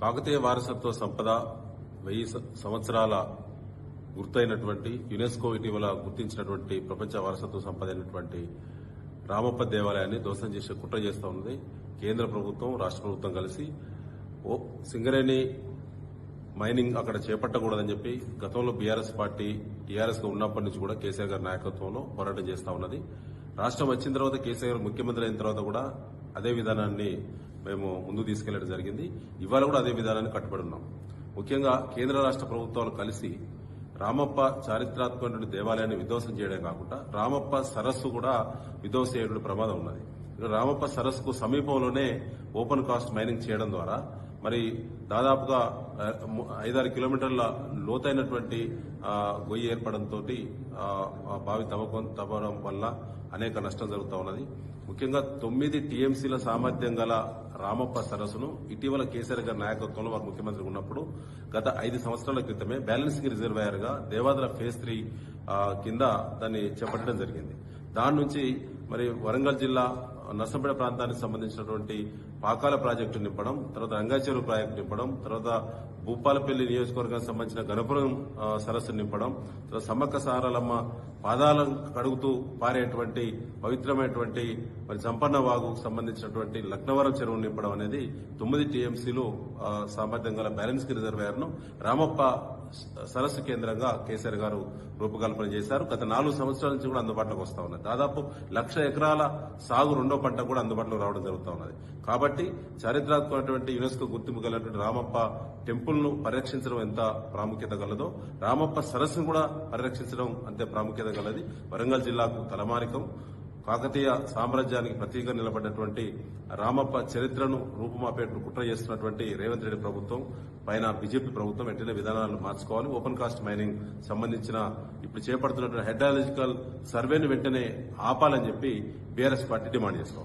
కాకతీయ వారసత్వ సంపద వెయ్యి సంవత్సరాల గుర్తైనటువంటి యునెస్కో ఇటీవల గుర్తించినటువంటి ప్రపంచ వారసత్వ సంపద అయినటువంటి రామప్ప దేవాలయాన్ని ధ్వంసం చేసే కుట్ర చేస్తూ ఉంది. కేంద్ర ప్రభుత్వం రాష్ట్ర ప్రభుత్వం కలిసి. ఓ సింగరేణి మైనింగ్ అక్కడ చేపట్టకూడదని చెప్పి గతంలో బీఆర్ఎస్ పార్టీ టీఆర్ఎస్గా ఉన్నప్పటి నుంచి కూడా కేసీఆర్ గారి నాయకత్వంలో పోరాటం చేస్తా ఉన్నది. రాష్ట్రం వచ్చిన తర్వాత కేసీఆర్ గారు ముఖ్యమంత్రి అయిన తర్వాత కూడా అదే విధానాన్ని మేము ముందుకు తీసుకెళ్ళడం జరిగింది. ఇవాళ కూడా అదే విధానాన్ని కట్టుబడి ఉన్నాం. ముఖ్యంగా కేంద్ర రాష్ట్ర ప్రభుత్వాలు కలిసి రామప్ప చారిత్రాత్మకటువంటి దేవాలయాన్ని విధ్వంసం చేయడం కాకుండా రామప్ప సరస్సు కూడా విధ్వంసం చేయడం ప్రమాదం ఉన్నది. రామప్ప సరస్సుకు సమీపంలోనే ఓపెన్ కాస్ట్ మైనింగ్ చేయడం ద్వారా మరి దాదాపుగా ఐదారు కిలోమీటర్ల లోతైనటువంటి గొయ్యి ఏర్పడంతో బావి తవ్వకం తవ్వడం వల్ల అనేక నష్టం జరుగుతూ ఉన్నది. ముఖ్యంగా తొమ్మిది టీఎంసీల సామర్థ్యం గల రామప్ప సరస్సును ఇటీవల కేసీఆర్ గారి నాయకత్వంలో వారు ముఖ్యమంత్రి ఉన్నప్పుడు గత ఐదు సంవత్సరాల క్రితమే బ్యాలెన్సింగ్ రిజర్వాయర్గా దేవాదుల ఫేజ్ త్రీ కింద దాన్ని చేపట్టడం జరిగింది. దాని నుంచి మరి వరంగల్ జిల్లా నర్సంపేట ప్రాంతానికి సంబంధించినటువంటి పాకాల ప్రాజెక్టు నింపడం తర్వాత రంగాచెరువు ప్రాజెక్టు నింపడం తర్వాత భూపాలపల్లి నియోజకవర్గానికి సంబంధించిన గణపురం సరస్సు నింపడం తర్వాత సమ్మక్క సారాలమ్మ పాదాలను కడుగుతూ పారేటువంటి పవిత్రమైనటువంటి మరి సంపన్న వాగుకు సంబంధించినటువంటి లక్నవరం చెరువు నింపడం అనేది తొమ్మిది టీఎంసీలు సామర్థ్యం గల బ్యాలెన్స్ రిజర్వాయర్ను రామప్ప సరస్సు కేంద్రంగా కేసీఆర్ గారు రూపకల్పన చేశారు. గత నాలుగు సంవత్సరాల నుంచి కూడా అందుబాటులోకి వస్తా ఉన్నది. దాదాపు లక్ష ఎకరాల సాగు రెండో పంట కూడా అందుబాటులో రావడం జరుగుతూ ఉన్నది. కాబట్టి చారిత్రాత్మకమైనటువంటి యునెస్కో గుర్తింపు కలిగినటువంటి రామప్ప టెంపుల్ను పరిరక్షించడం ఎంత ప్రాముఖ్యత గలదో రామప్ప సరస్సును కూడా పరిరక్షించడం అంతే ప్రాముఖ్యత గలది. వరంగల్ జిల్లాకు తలమానికం. కాకతీయ సామ్రాజ్యానికి ప్రతీక నిలబడినటువంటి రామప్ప చరిత్రను రూపుమాపేట్టు కుట్ర చేస్తున్నటువంటి రేవంత్ రెడ్డి ప్రభుత్వం పైన బీజేపీ ప్రభుత్వం వెంటనే విధానాలను మార్చుకోవాలి. ఓపెన్ కాస్ట్ మైనింగ్ సంబంధించిన ఇప్పుడు చేపడుతున్నటువంటి హైడ్రాలజికల్ సర్వేను వెంటనే ఆపాలని చెప్పి బీఆర్ఎస్ పార్టీ డిమాండ్ చేస్తోంది.